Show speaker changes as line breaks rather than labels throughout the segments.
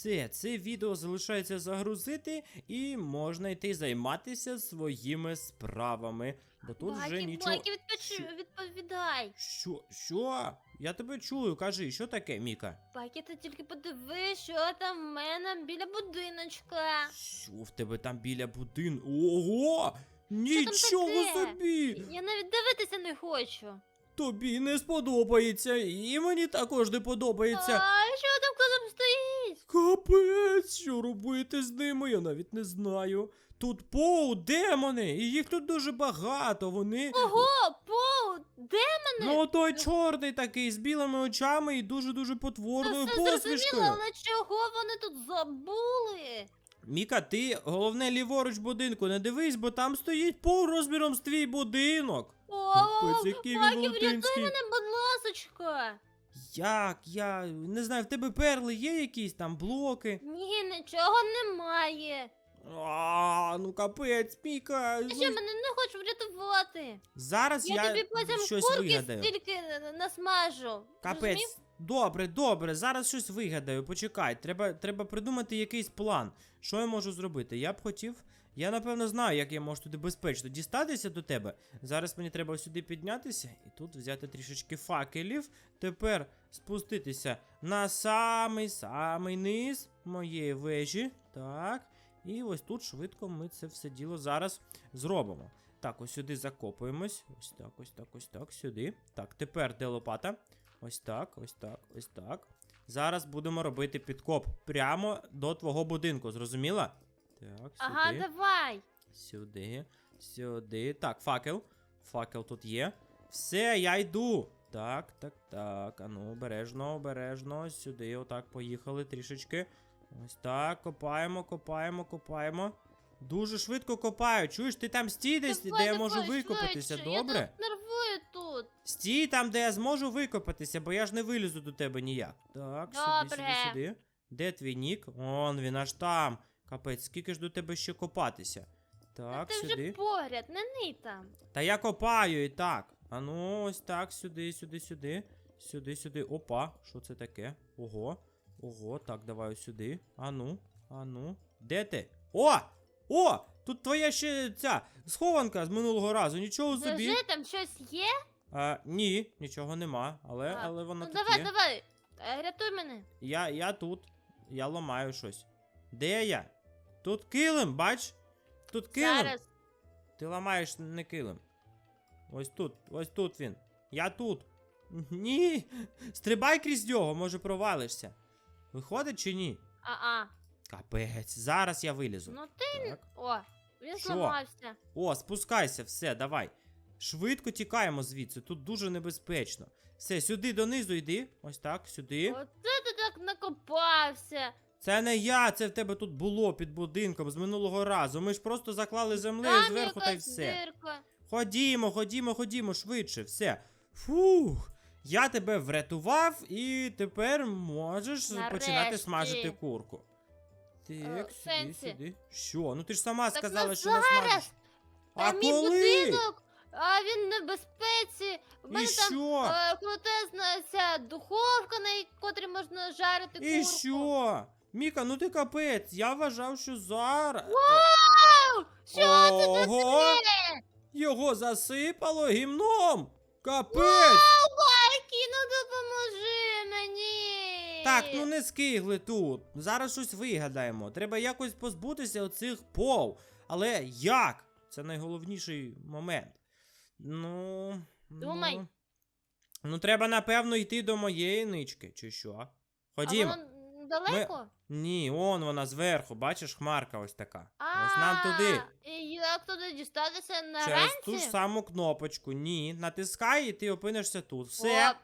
Все, це відео залишається загрузити, і можна йти займатися своїми справами. Бо тут вже нічого.
Бакі, відпочи-
Що?
відповідай.
Що? Що? Я тебе чую, кажи, що таке, Міка?
Бакі, ти тільки подивись, що там в мене біля будиночка.
Що в тебе там біля будинку? Ого! Нічого
таке?
собі!
Я навіть дивитися не хочу.
Тобі не сподобається, і мені також не подобається.
А що там там стоїть?
Капець, що робити з ними, я навіть не знаю. Тут поу, демони, і їх тут дуже багато. Вони.
Ого, Поу, де мене?
Ну, той чорний такий з білими очами і дуже-дуже потворною
Все зрозуміло, але чого вони тут забули?
Міка, ти головне ліворуч будинку не дивись, бо там стоїть поу розміром з твій будинок.
О,
Капець, який він
мене, будь ласочка.
Як? Я не знаю, в тебе перли є якісь там блоки?
Ні, нічого немає.
А, ну капець, Міка.
Ти що мене не хочеш врятувати?
Зараз
Я,
я,
тобі потім
щось
курки
вигадаю.
стільки насмажу.
Капець. Добре, добре, зараз щось вигадаю. Почекай, треба, треба придумати якийсь план. Що я можу зробити? Я б хотів. Я напевно знаю, як я можу туди безпечно дістатися до тебе. Зараз мені треба сюди піднятися і тут взяти трішечки факелів. Тепер спуститися на самий самий низ моєї вежі. Так. І ось тут швидко ми це все діло зараз зробимо. Так, ось сюди закопуємось. Ось так, ось так, ось так, сюди. Так, тепер де лопата? Ось так, ось так, ось так. Зараз будемо робити підкоп прямо до твого будинку, зрозуміла? Так, сюди.
Ага, давай.
Сюди, сюди. Так, факел. Факел тут є. Все, я йду. Так, так, так. Ану, обережно, обережно. Сюди, отак, поїхали трішечки. Ось так, копаємо, копаємо, копаємо. Дуже швидко копаю. Чуєш, ти там стій десь,
Давай,
де я
давай,
можу викопатися,
швидше, Я
добре?
тут нервую тут.
Стій там, де я зможу викопатися, бо я ж не вилізу до тебе ніяк. Так, сюди, сюди,
Добре.
сюди. Де твій нік? Он він аж там. Капець, скільки ж до тебе ще копатися?
Та
Так,
ти
сюди.
вже поряд, не ний там.
Та я копаю і так. А ну, ось так, сюди, сюди, сюди. Сюди, сюди. Опа, що це таке? Ого. Ого, так, давай сюди. Ану, ану. Де ти? О! О! Тут твоя ще ця схованка з минулого разу. Нічого собі.
Вже там щось є?
А, ні, нічого нема, але,
А,
але вона
ну
тут
давай,
є.
давай. Е, Рятуй мене.
Я, я тут. Я ламаю щось. Де я? Тут килим, бач? Тут килим.
Зараз.
Ти ламаєш не килим. Ось тут, ось тут він. Я тут. Ні. Стрибай крізь нього, може провалишся. Виходить чи ні?
А-а.
Капець, зараз я вилізу.
Ну ти.
Так.
О, він
Що?
зламався.
О, спускайся, все, давай. Швидко тікаємо звідси, тут дуже небезпечно. Все, сюди донизу йди. Ось так, сюди.
Оце ти так накопався.
Це не я, це в тебе тут було під будинком з минулого разу. Ми ж просто заклали землею
Там
зверху та й
якась
все.
дирка.
Ходімо, ходімо, ходімо, швидше, все. Фух. Я тебе врятував і тепер можеш починати смажити курку.
Е,
Так,
в
сюди,
сенсі?
сюди. Що? Ну ти ж сама
Так
сказала,
не
що не
зараз.
смажеш.
Та
А
мій
коли?
будинок, а він в небезпеці. У
І
мене там
що?
е, крутезна ця духовка, на котрій можна жарити
І
курку.
що? Міка, ну ти капець, я вважав, що зараз.
Вау! Що це тут
Ого!
таке?
Його засипало гімном! Капець!
Байки, ну допоможи мені.
Так, ну не скигли тут. Зараз щось вигадаємо. Треба якось позбутися оцих пов. Але як? Це найголовніший момент. Ну.
Думай.
Ну, ну треба, напевно, йти до моєї нички, чи що? Ходімо.
А воно далеко?
Ні, он вона зверху, бачиш, хмарка ось така.
А,
Ось нам туди.
І як туди дістатися на
Через ту ж саму кнопочку. Ні. Натискай і ти опинишся тут. Все.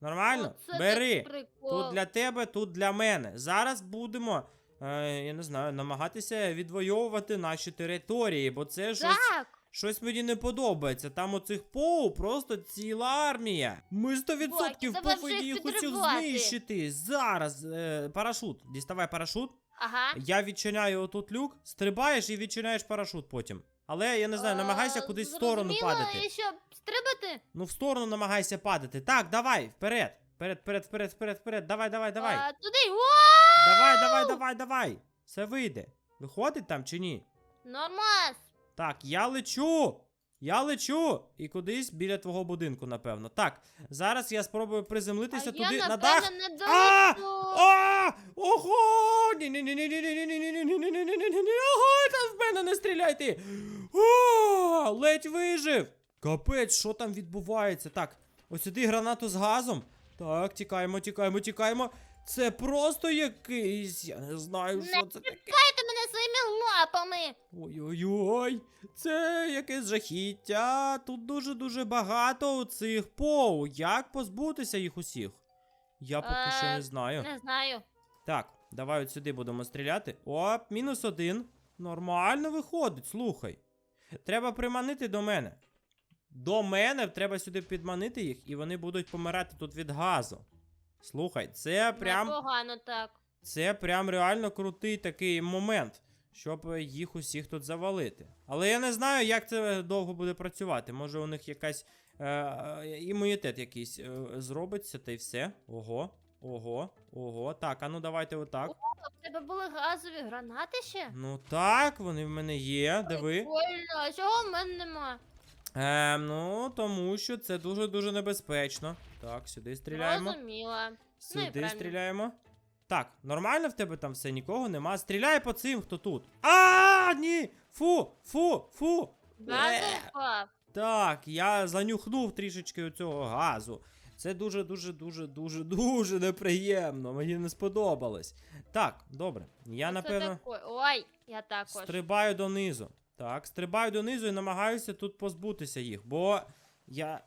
Нормально? Бери. Тут для тебе, тут для мене. Зараз будемо, е, я не знаю, намагатися відвоювати наші території, бо це щось,
Так.
Щось мені не подобається. Там оцих поу просто ціла армія. Ми 100%
Бокі,
повинні
їх
усіх знищити. Зараз е, парашут. Діставай парашут.
Ага.
Я відчиняю отут люк, стрибаєш і відчиняєш парашут потім. Але я не знаю, намагайся
Е,
кудись в сторону падати.
І що, стрибати?
Ну, в сторону намагайся падати. Так, давай, вперед. Вперед, вперед, вперед, вперед, вперед. Давай, давай, давай.
А, туди.
Давай, давай, давай, давай. Все вийде. Виходить там чи ні?
Нормас.
Так, я лечу. Я лечу. І кудись біля твого будинку, напевно. Так, зараз я спробую приземлитися туди на дах. А! А! Ого! ні ні ні ні ні ні ні ні ні ні ні ні ні Ого, там в мене не стріляйте! О, ледь вижив! Капець, що там відбувається? Так, ось сюди гранату з газом. Так, тікаємо, тікаємо, тікаємо. Це просто якийсь. Я не знаю, що це таке.
Лапами.
Ой-ой-ой, це якесь жахіття. Тут дуже-дуже багато цих поу. Як позбутися їх усіх? Я поки що
Е,
не знаю.
Не знаю.
Так, давай от сюди будемо стріляти. Оп, мінус один. Нормально виходить, слухай. Треба приманити до мене. До мене треба сюди підманити їх, і вони будуть помирати тут від газу. Слухай, це прям.
Непогано так.
Це прям реально крутий такий момент, щоб їх усіх тут завалити. Але я не знаю, як це довго буде працювати. Може, у них якась е, е, імунітет якийсь е, зробиться, та й все. Ого, ого, ого. Так, а ну давайте отак.
А в тебе були газові гранати ще?
Ну так, вони в мене є. Диви.
Прикольно, а чого в мене нема?
Е, ну, тому що це дуже-дуже небезпечно. Так, сюди стріляємо.
Розуміла.
Сюди
правильно.
стріляємо. Так, нормально в тебе там все, нікого нема. Стріляй по цим, хто тут. А, ні! Фу, фу, фу.
Газу впав.
Так, я занюхнув трішечки цього газу. Це дуже, дуже, дуже, дуже, дуже неприємно. Мені не сподобалось. Так, добре. Я
Це
напевно?
Ой, я також.
стрибаю донизу. Так, стрибаю донизу і намагаюся тут позбутися їх, бо я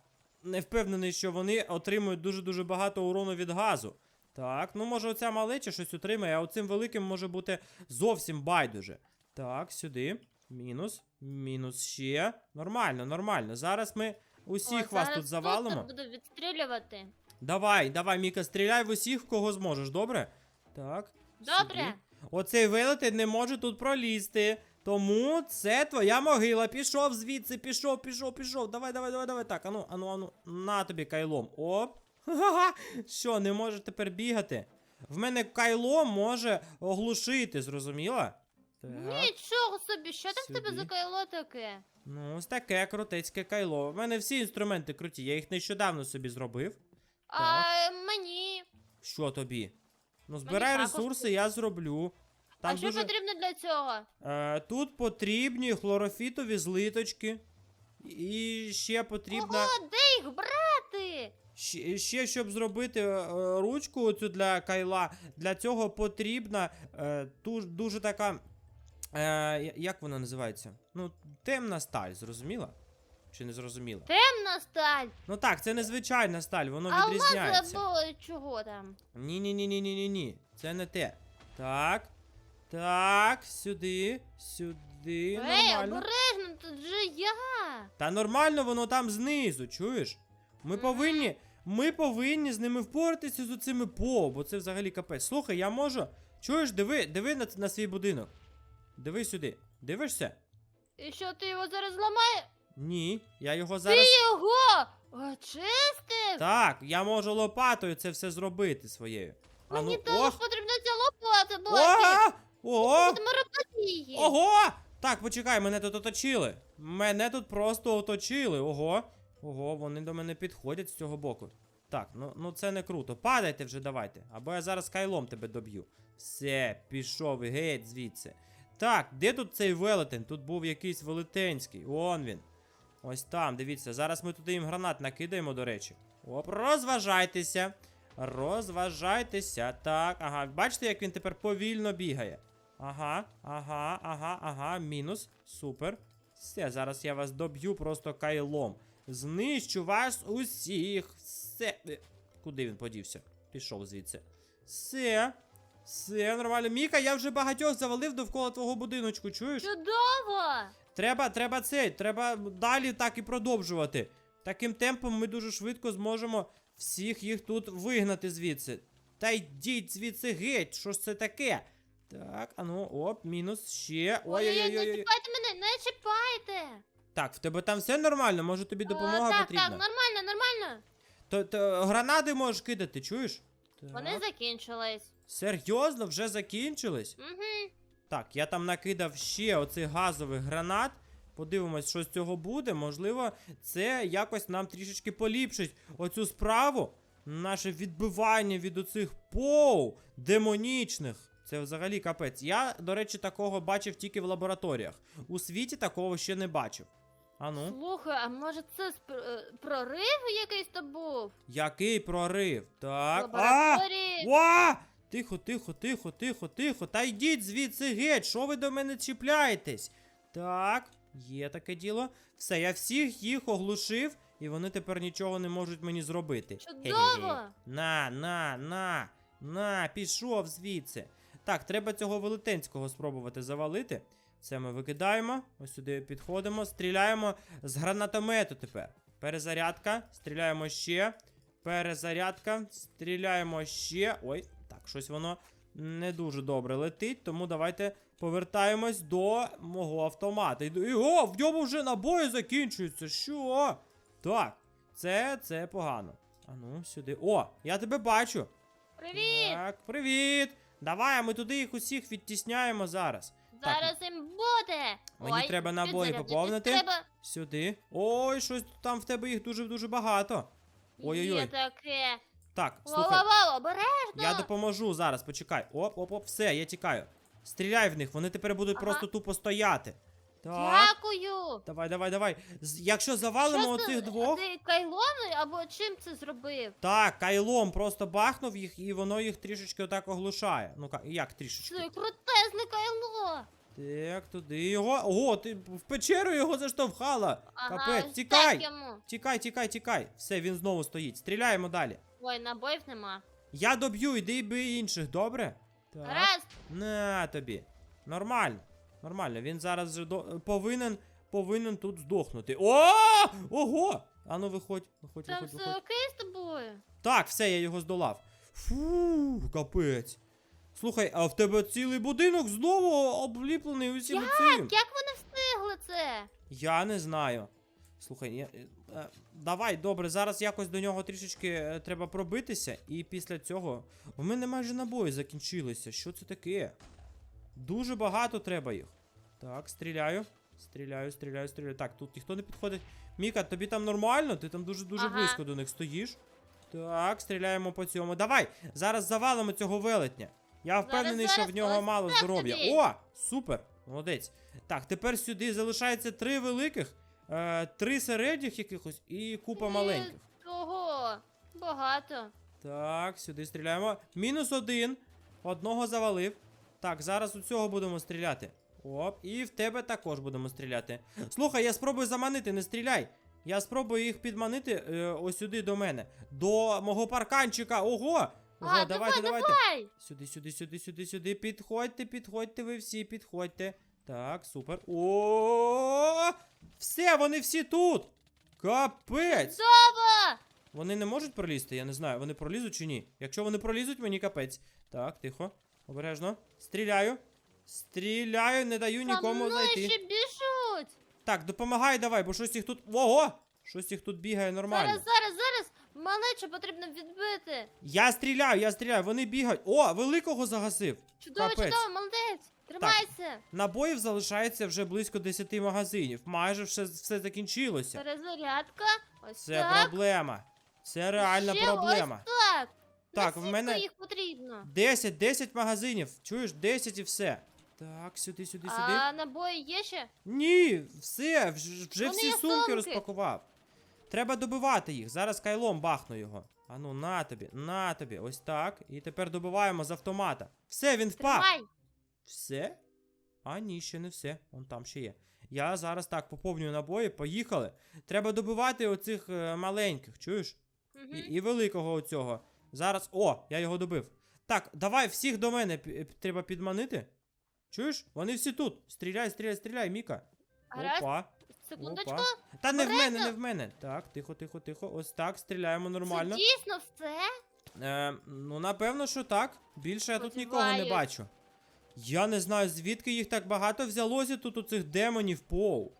не впевнений, що вони отримують дуже-дуже багато урону від газу. Так, ну може оця малеча щось отримає, а оцим великим може бути зовсім байдуже. Так, сюди. Мінус, мінус ще. Нормально, нормально. Зараз ми усіх
О,
вас
зараз
тут завалимо.
Тут буду відстрілювати.
Давай, давай, Міка, стріляй в усіх, кого зможеш, добре? Так.
Добре.
сюди. Оцей велетень не може тут пролізти. Тому це твоя могила. Пішов звідси, пішов, пішов, пішов. Давай, давай, давай, давай. Так, ану, ану, ану. На тобі кайлом. Оп. Ха-ха-ха. Що, не може тепер бігати? В мене кайло може оглушити, зрозуміла? Так.
Нічого собі, що там в тебе
Сюди.
за кайло таке?
Ну, ось таке крутецьке кайло. В мене всі інструменти круті, я їх нещодавно собі зробив.
А мені.
Що тобі? Ну, збирай
також
ресурси, я зроблю. Там
а що
дуже...
потрібно для цього?
Е, тут потрібні хлорофітові злиточки. І ще потрібно.
Ого, де їх брати?
Ще, щоб зробити е, ручку оцю для кайла, для цього потрібна е, дуже така. Е, як вона називається? Ну, темна сталь, зрозуміла? Чи не зрозуміла?
Темна сталь.
Ну так, це незвичайна сталь, воно
А
відрізняється.
або чого там?
Ні, ні, ні, ні, ні, ні, ні. Це не те. Так. Так, сюди, сюди.
Ей, обережно, тут же я.
Та нормально воно там знизу, чуєш? Ми повинні. Ми повинні з ними впоратися з цими по, бо це взагалі капець. Слухай, я можу. Чуєш, диви, диви на, на свій будинок. Диви сюди. Дивишся?
І що ти його зараз зламаєш?
Ні, я його
Ти його очистив?
Так, я можу лопатою це все зробити своєю. А
Мені
ну,
також потрібна ця лопата, Боті.
о, о,
Будемо робити її.
Ого! Так, почекай, мене тут оточили. Мене тут просто оточили. Ого. Ого, вони до мене підходять з цього боку. Так, ну, ну це не круто. Падайте вже давайте. Або я зараз кайлом тебе доб'ю. Все, пішов геть звідси. Так, де тут цей велетень? Тут був якийсь велетенський. Вон він. Ось там, дивіться. Зараз ми туди їм гранат накидаємо, до речі. Оп, розважайтеся. Розважайтеся. Так, ага. Бачите, як він тепер повільно бігає. Ага, ага, ага, ага, мінус. Супер. Все, зараз я вас доб'ю просто кайлом. Знищу вас усіх. Все. Е, Куди він подівся? Пішов звідси. Все. Все, нормально. Міка, я вже багатьох завалив довкола твого будиночку, чуєш?
Чудово!
Треба, треба це, треба далі так і продовжувати. Таким темпом ми дуже швидко зможемо всіх їх тут вигнати звідси. Та йдіть звідси геть, що ж це таке? Так, ану, оп, мінус ще.
Ой-ой-ой, не чіпайте мене, не чіпайте!
Так, в тебе там все нормально, може тобі допомога
О, так,
потрібна.
так, нормально, нормально.
То, то гранати можеш кидати, чуєш? Так.
Вони закінчились.
Серйозно, вже закінчились?
Угу.
Так, я там накидав ще оцих газових гранат. Подивимось, що з цього буде. Можливо, це якось нам трішечки поліпшить оцю справу. Наше відбивання від оцих поу демонічних. Це взагалі капець. Я, до речі, такого бачив тільки в лабораторіях. У світі такого ще не бачив. Ану,
Слухай, а може це спр- е, прорив якийсь то був?
який прорив? Так. А!
лабораторії?
Тихо, тихо, тихо, тихо, тихо. Та йдіть звідси геть, що ви до мене чіпляєтесь? Так, є таке діло. Все, я всіх їх оглушив, і вони тепер нічого не можуть мені зробити.
Чудово!
Хе-хе-хе. На, на, на, на, пішов звідси. Так, треба цього велетенського спробувати завалити. Це ми викидаємо. Ось сюди підходимо, стріляємо з гранатомету тепер. Перезарядка, стріляємо ще. Перезарядка, стріляємо ще. Ой, так, щось воно не дуже добре летить, тому давайте повертаємось до мого автомата. І в ньому вже набої закінчуються. Що? Так, це, це погано. Ану, сюди. О, я тебе бачу.
Привіт!
Так, привіт! Давай, ми туди їх усіх відтісняємо зараз.
Зараз їм буде!
Мені
Ой,
треба набої
підзарядитись
поповнити.
Треба...
Сюди. Ой, щось там в тебе їх дуже-дуже багато. Ой-ой-ой.
Таке.
Так, слухай,
Воу-воу, обережно!
я допоможу зараз, почекай. Оп, оп, оп, все, я тікаю. Стріляй в них, вони тепер будуть
Ага.
просто тупо стояти. Так.
Дякую!
Давай, давай, давай. З- Якщо завалимо
Що
оцих двох.
Ти кайлони або чим це зробив?
Так, кайлом просто бахнув їх, і воно їх трішечки отак оглушає. Ну ка- як трішечки?
Це крутезне кайло!
Так, туди його. Ого, ти в печеру його заштовхала.
Ага,
Капець,
ось
тікай!
йому.
Тікай, тікай, тікай. Все, він знову стоїть. Стріляємо далі.
Ой, набоїв нема.
Я доб'ю, іди і бий інших, добре? Так.
Раз,
На тобі. Нормально. Нормально. Він зараз вже до... повинен повинен тут здохнути. О! Ого! Ану, виходь, виходь,
там
виходь,
все
виходь.
окей з тобою?
Так, все, я його здолав. Фу, капець. Слухай, а в тебе цілий будинок знову обліплений усім
Як?
цим.
Як вони встигли це?
Я не знаю. Слухай, я, е, е, давай, добре, зараз якось до нього трішечки е, треба пробитися, і після цього. У мене майже набої закінчилися. Що це таке? Дуже багато треба їх. Так, стріляю. Стріляю, стріляю, стріляю. Так, тут ніхто не підходить. Міка, тобі там нормально? Ти там дуже-дуже
Ага.
близько до них стоїш. Так, стріляємо по цьому. Давай, зараз завалимо цього велетня. Я впевнений, що в нього
ось
мало здоров'я. О, супер! Молодець. Так, тепер сюди залишається три великих, е, три середніх якихось і купа маленьких.
Ого, багато.
Так, сюди стріляємо. Мінус один. Одного завалив. Так, зараз у цього будемо стріляти. Оп, і в тебе також будемо стріляти. Слухай, я спробую заманити, не стріляй. Я спробую їх підманити е, ось сюди до мене. До мого парканчика. Ого! Ого,
а,
давайте,
давай,
давайте.
давай.
Сюди, сюди, сюди, сюди, сюди. Підходьте, підходьте, ви всі, підходьте. Так, супер. О! Все, вони всі тут. Капець!
Зова!
Вони не можуть пролізти, я не знаю, вони пролізуть чи ні. Якщо вони пролізуть, мені капець. Так, тихо, обережно. Стріляю. Стріляю, не даю нікому
За мною
зайти.
ще біжуть.
Так, допомагай давай, бо щось їх тут. Ого! Щось їх тут бігає нормально.
Зараз, зараз, зараз. Малече потрібно відбити.
Я стріляю, я стріляю, вони бігають. О, великого загасив.
Чудово,
Капець.
чудово, молодець. Тримайся.
Набоїв залишається вже близько 10 магазинів. Майже все, все закінчилося.
Перезарядка. Ось
Це
так.
проблема. Це реальна
Ще
проблема.
Ось так.
Так, в мене
їх потрібно.
10, 10 магазинів. Чуєш, 10 і все. Так, сюди, сюди, сюди.
А набої є ще?
Ні, все, вже, вже всі сумки
сумки.
розпакував. Треба добивати їх. Зараз кайлом бахну його. Ану, на тобі, на тобі. Ось так. І тепер добиваємо з автомата. Все, він впав.
Тримай.
Все? А ні, ще не все. Вон там ще є. Я зараз так поповнюю набої, поїхали. Треба добивати оцих е, маленьких, чуєш?
Мгм.
І, і великого оцього. Зараз. О, я його добив. Так, давай всіх до мене треба підманити. Чуєш? Вони всі тут. Стріляй, стріляй, стріляй, Міка.
Гаразд.
Опа.
Секундочку.
Опа. Та не в мене, не в мене. Так, тихо, тихо, тихо. Ось так, стріляємо нормально.
Це дійсно все?
Е, ну, напевно, що так. Більше я тут нікого не бачу. Я не знаю, звідки їх так багато взялося тут у цих демонів пол.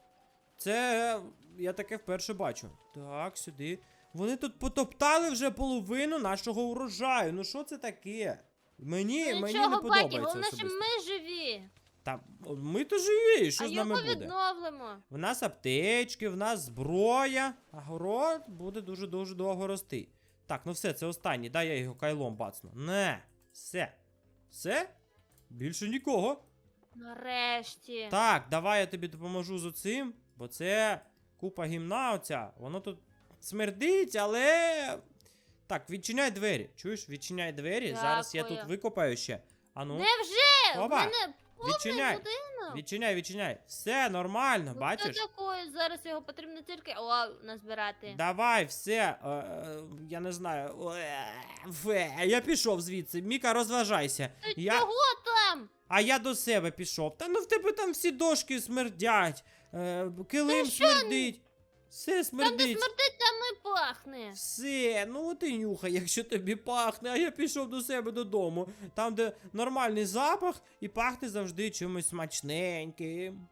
Це я таке вперше бачу. Так, сюди. Вони тут потоптали вже половину нашого урожаю. Ну що це таке? Мені,
Ну,
мені
Нічого,
не
Бакі,
подобається
головне, що ми живі.
Та ми то живі, що
а
з нами буде?
відновимо.
В нас аптечки, в нас зброя, а город буде дуже-дуже довго рости. Так, ну все, це останній. Дай я його кайлом бацну. Не, все. Все? Більше нікого.
Нарешті.
Так, давай я тобі допоможу з оцим, бо це купа гімна оця. Воно тут смердить, але. Так, відчиняй двері. Чуєш, відчиняй двері. Зараз я тут викопаю ще. Ану,
Невже? В мене повний
відчиняй.
будинок.
відчиняй, відчиняй. Все нормально,
Ну,
бачиш?
Що такое? Зараз його потрібно тільки о, назбирати.
Давай, все. Е, е, я не знаю. Е, фе, я пішов звідси. Міка, розважайся.
Ти
Я...
Чого там?
А я до себе пішов. Та ну в тебе там всі дошки смердять. Е, килим смердить. Все
Там, де
смердить.
смердить, там пахне.
Все, ну і нюхай, якщо тобі пахне, а я пішов до себе додому. Там, де нормальний запах, і пахне завжди чимось смачненьким.